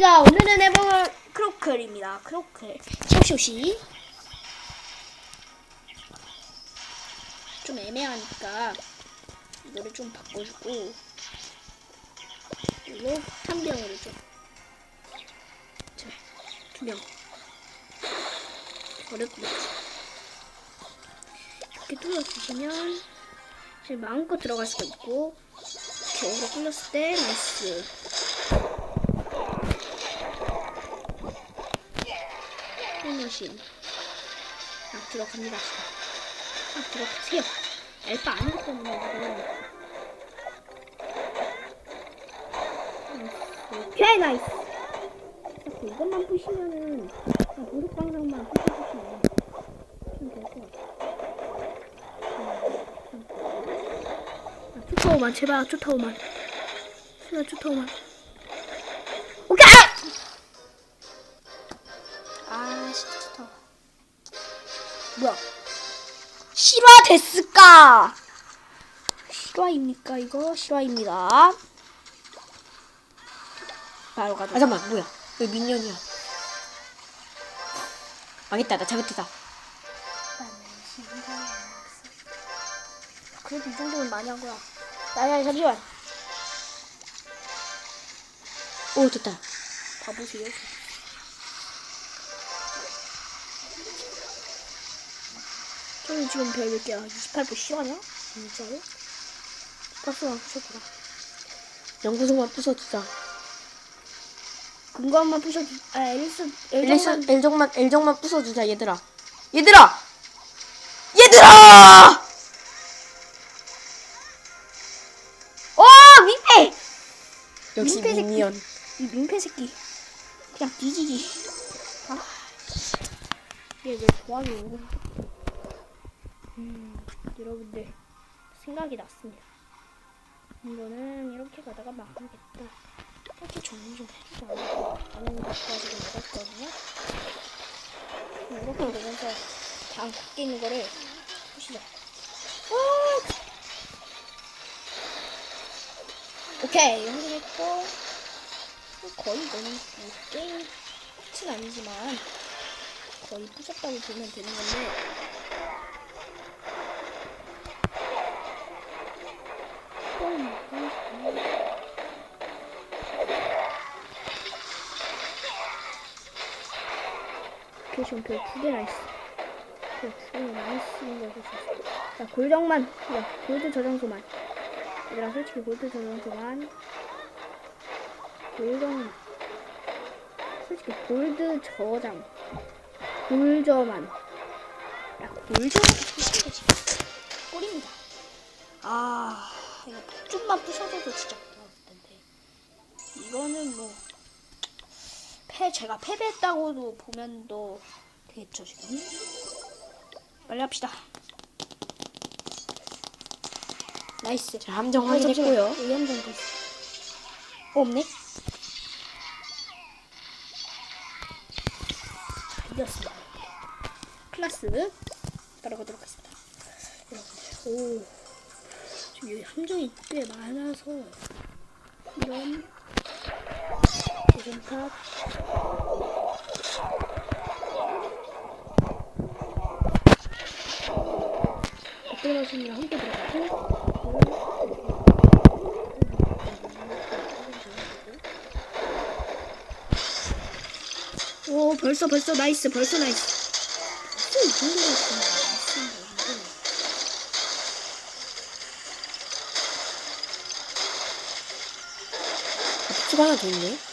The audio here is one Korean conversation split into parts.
자, 오늘은 해볼 크로클입니다. 크로클. 샤오쇼시. 좀 애매하니까 이거를 좀 바꿔주고 이걸로 한 병으로 좀. 자, 두 병. 이거를 꽂지. 이렇게 뚫어주시면 마음껏 들어갈 수가 있고 이렇게 오래 뚫렸을 때 나이스. 해머신. 아 들어갑니다. 아 들어가세요. 알바 아니기 때문에 이거. 오케이 나이스. 자꾸 이것만 푸시면은 그냥 보석광상만 푸셔주시면 좀 될것 같아요. 아, 투타워만 제발 투타워만. 제발 투타워만 됐을까? 실화입니까 이거? 실화입니다. 바로 가자. 아 잠만 뭐야? 왜 민년이야? 망했다 나 잘못했다. 그래도 이 정도면 많이 한 거야. 야야 잠시만. 오 됐다. 봐보세요 저는 지금 별 몇 개야? 28분 실화냐? 진짜로? 박수만 부셔주라. 연구소만 부숴주자. 근거만 부셔주 아 엘리스 엘정만 엘정, 엘정만 엘정만 부숴주자 얘들아. 얘들아! 얘들아! 오 민폐! 역시 민폐 새끼. 미니언. 이 민폐 새끼. 그냥 뒤지기 아 얘왜 오고 음 여러분들 생각이 났습니다. 이거는 이렇게 가다가 망하겠다. 이렇게 정리 좀 해주자 나는 것까지 나갔거든요. 이렇게 되면서 장 밖에 있는 거를 보시죠. 아! 오케이 연결했고 거의 이거는 뭐 게임 끝은 아니지만 거의 부셨다고 보면 되는 건데 지금 별두 개나 있어. 별두 개나 많이 쓰는 있어. 자 골정만. 야 골드 저장소만. 얘들아 솔직히 골드 저장소만. 골정 솔직히 골드 저장. 골저만. 야 골저만. 부셔야지 꼴입니다. 아 이거 좀만 부셔줘도 진짜 텐데. 이거는 뭐 패, 제가 패배했다고도 보면 또 되겠죠 지금 빨리 합시다 나이스 자 함정 아. 확인했고요 여기 함정 더 있어. 어, 없네? 자, 이겼습니다. 클라스 따라가도록 하겠습니다. 여러분들, 오. 지금 여기 함정이 꽤 많아서, 이런, 대전탑, 어떤 함께 들어가고, 오 벌써 벌써 나이스 벌써 나이스. 추가 하나 더 있네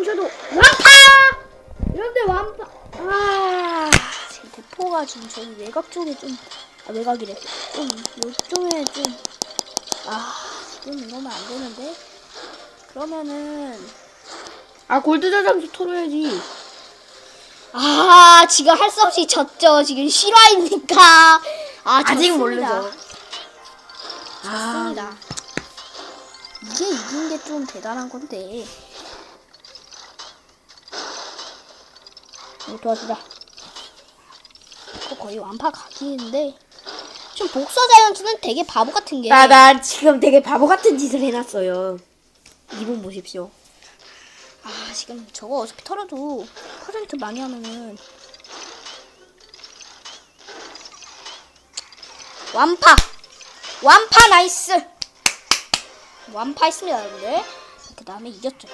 부셔도 완파! 이런데 완파! 아, 대포가 지금 저기 외곽 쪽에 좀, 아, 외곽이래. 좀, 요쪽에 좀, 아, 지금 이러면 안 되는데? 그러면은, 아 골드 저장소 털어야지 아, 지금 할 수 없이 졌죠. 지금 실화이니까. 아, 아직. 모르죠. 졌습니다. 이게 이긴 게 좀 대단한 건데. 이거 도와주라. 이거 거의 완파 각인데. 좀 복서 자이언츠는 되게 바보 같은 게. 나, 나 지금 되게 바보 같은 짓을 해놨어요. 이분 보십시오. 아, 지금 저거 어차피 털어도 퍼센트 많이 하면은. 완파! 완파 나이스! 완파 했습니다, 여러분들. 그 다음에 이겼죠.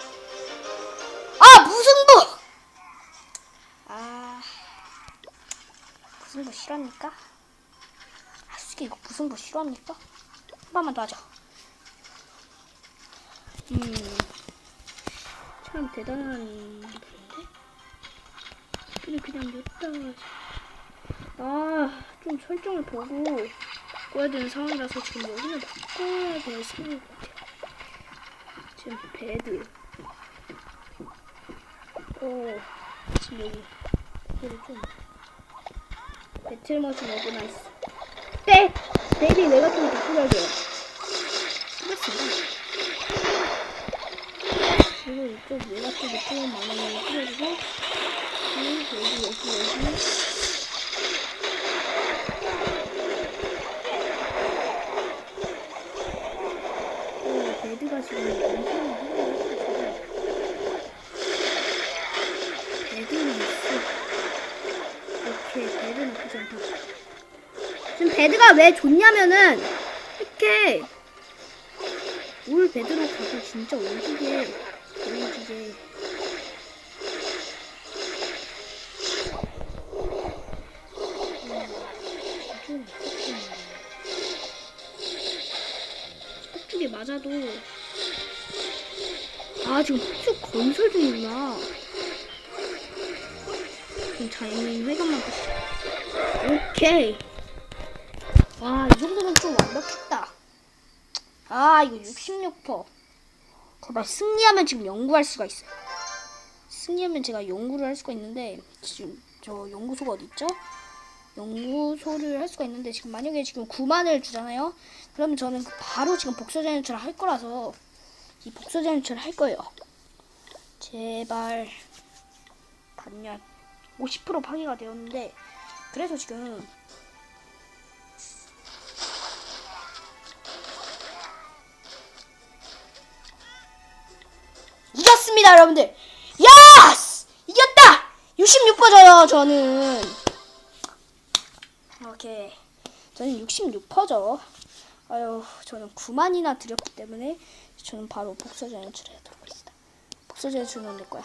아, 무승부! 아, 무승부 싫어합니까? 아, 솔직히 이거 무승부 싫어합니까? 한 번만 더 하자. 음. 참 대단한 분인데? 근데 그냥 였다 아, 좀 설정을 보고 바꿔야 되는 상황이라서 지금 여기는 바꿔야 될 상황인 것 같아요. 지금 배드. 오, 지금 여기. 여기 좀. 배틀 머신 오브나이스. 네! 베이비 내가 좀 바꾸려 돼요. 끝났습니다. 그리고 이쪽 쪽에 좀 많이 뿌려주고 여기 여기 여기 여기 오 베드가 지금 엄청 하네요. 베드는 있어 오케이 베드 나쁘지 않다 베드가 왜 좋냐면은 이렇게 올 베드로 가서 진짜 오지게 오지게. 폭죽이 맞아도 아 지금 폭죽 건설 중이구나? 그럼 자연인 보시죠 오케이 와 이 정도면 좀 완벽했다 아 이거 66%. 거봐 승리하면 지금 연구할 수가 있어요. 승리하면 제가 연구를 할 수가 있는데 지금 저 연구소가 어디 있죠? 연구소를 할 수가 있는데 지금 만약에 지금 9만을 주잖아요. 그러면 저는 바로 지금 복서자 연출을 할 거라서 이 복서자 연출을 할 거예요. 제발 반년 50% 파괴가 되었는데 그래서 지금 이겼습니다, 여러분들. 야스! 이겼다! 66%죠, 저는. 오케이. 저는 66%죠. 아유, 저는 9만이나 드렸기 때문에 저는 바로 복서전 연출을 해도록 하겠습니다. 복서전 연출은 낼 거야.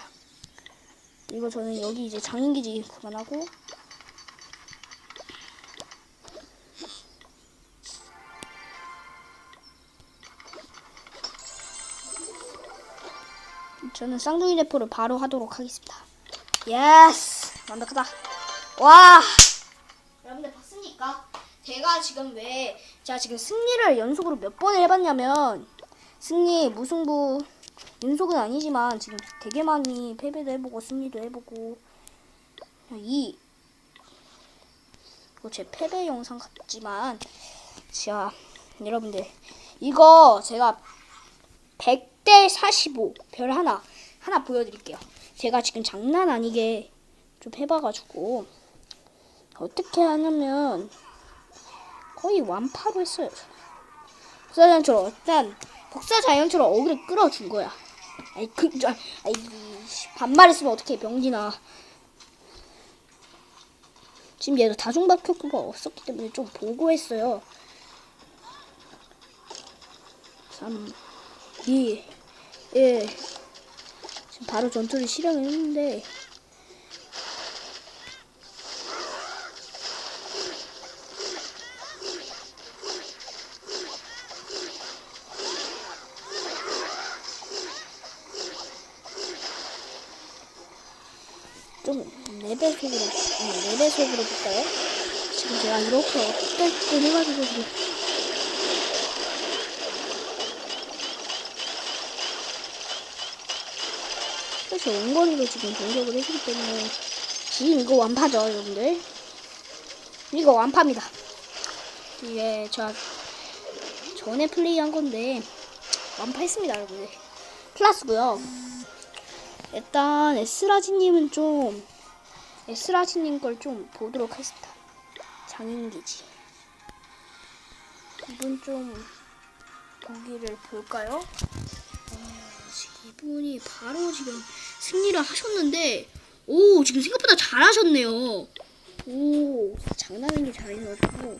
이거 저는 여기 이제 장인기지 그만하고 저는 쌍둥이 대포를 바로 하도록 하겠습니다. 예스! 완벽하다. 와! 여러분들 봤습니까? 제가 지금 왜, 제가 지금 승리를 연속으로 몇 번을 해봤냐면, 승리, 무승부, 연속은 아니지만, 지금 되게 많이 패배도 해보고, 승리도 해보고, 이, 이거 제 패배 영상 같지만, 자, 여러분들, 이거 제가 100 대 45, 별 하나, 하나 보여드릴게요. 제가 지금 장난 아니게 좀 해봐가지고, 어떻게 하냐면, 거의 완파로 했어요. 복사 자연처럼, 일단, 복사 자연처럼 어그를 끌어준 거야. 아이, 그, 저, 씨, 반말했으면 어떻게 병진아. 지금 얘도 다중박 효과가 없었기 때문에 좀 보고 했어요. 3, 2, 1. 지금 바로 전투를 실행했는데, 좀 4배속으로, 네, 4배속으로 볼까요? 지금 제가 이렇게 어떨 해가지고 사실 원거리로 지금 공격을 해주기 때문에 지금 이거 완파죠, 여러분들. 이거 완파입니다. 이게 저 전에 플레이한 건데 완파했습니다, 여러분들. 클라스고요. 일단 에스라지님은 좀 에스라지님 걸 좀 보도록 하겠습니다. 장인기지. 이분 좀 보기를 볼까요? 이분이 바로 지금 승리를 하셨는데 오 지금 생각보다 잘하셨네요. 오 장난 아니게 잘해가지고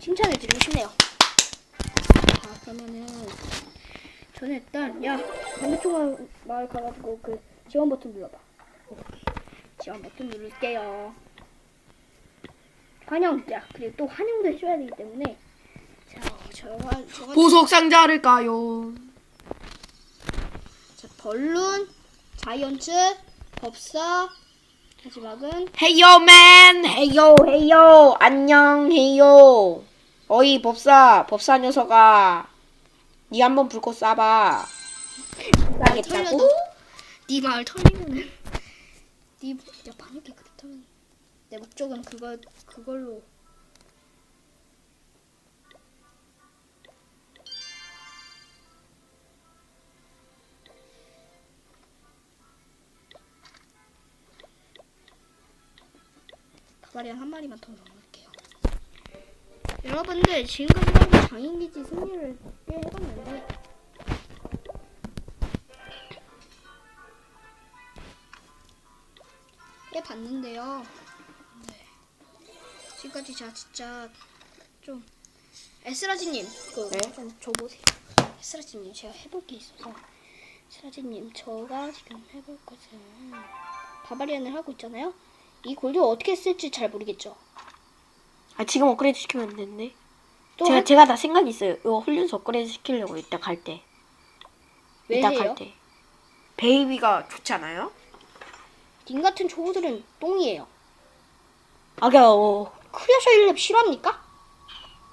칭찬을 드리고 싶네요. 자 그러면은 저는 일단 야 반대쪽 마을 가가지고 그 지원 버튼 눌러봐. 지원 버튼 누를게요. 환영 야 그리고 또 환영도 해줘야 되기 때문에 자 저가 저가 보석 상자를 까요. 자, 벌룬, 자이언츠, 법사, 마지막은? 헤이요 맨! 헤이요 헤이요! 안녕 헤이요! 어이 법사 법사 녀석아. 니 한번 불꽃 쏴봐? 털려도? 네 마을 털리면은. 네 야, 방역이 그렇다면 내 목적은 그거 그걸로 가발이랑 한 마리만 더 넣어볼게요. 여러분들 지금까지 장인기지 승리를 꽤 해봤는데 해봤는데요. 네. 지금까지 제가 진짜 좀 에스라지님 그좀 네? 줘보세요. 에스라지님 제가 해볼 게 있어서 에스라지님 저가 지금 해볼 것은 바바리안을 하고 있잖아요. 이 골드 어떻게 쓸지 잘 모르겠죠. 아 지금 업그레이드 시키면 안 되는데 또 제가 할- 제가 다 생각이 있어요 이거 훈련소 업그레이드 시키려고 이따 갈 때 왜 이따 해요? 갈 때 베이비가 좋잖아요 님 같은 초보들은 똥이에요. 아까 어, 크리아셔 1렙 실합니까?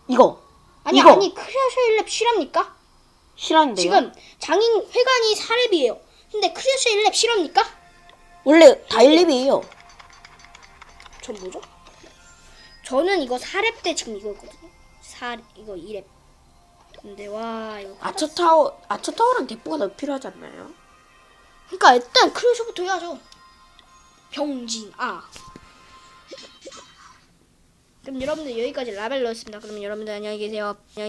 이거 아니 이거. 아니 크리아셔 1렙 실합니까? 싫어하는데요 지금 장인 회관이 4렙이에요. 근데 크리아셔 1렙 실합니까? 원래 다 1렙이에요 전 뭐죠? 저는 이거 4렙 때 지금 이거였거든요. 4 이거 2렙. 근데 와 이거 아처 타워 아처 타워랑 대포가 더 필요하지 않나요? 그러니까 일단 크리아셔부터 해야죠. 병진 아. 그럼 여러분들 여기까지 라벨 넣었습니다. 그럼 여러분들 안녕히 계세요. 안녕히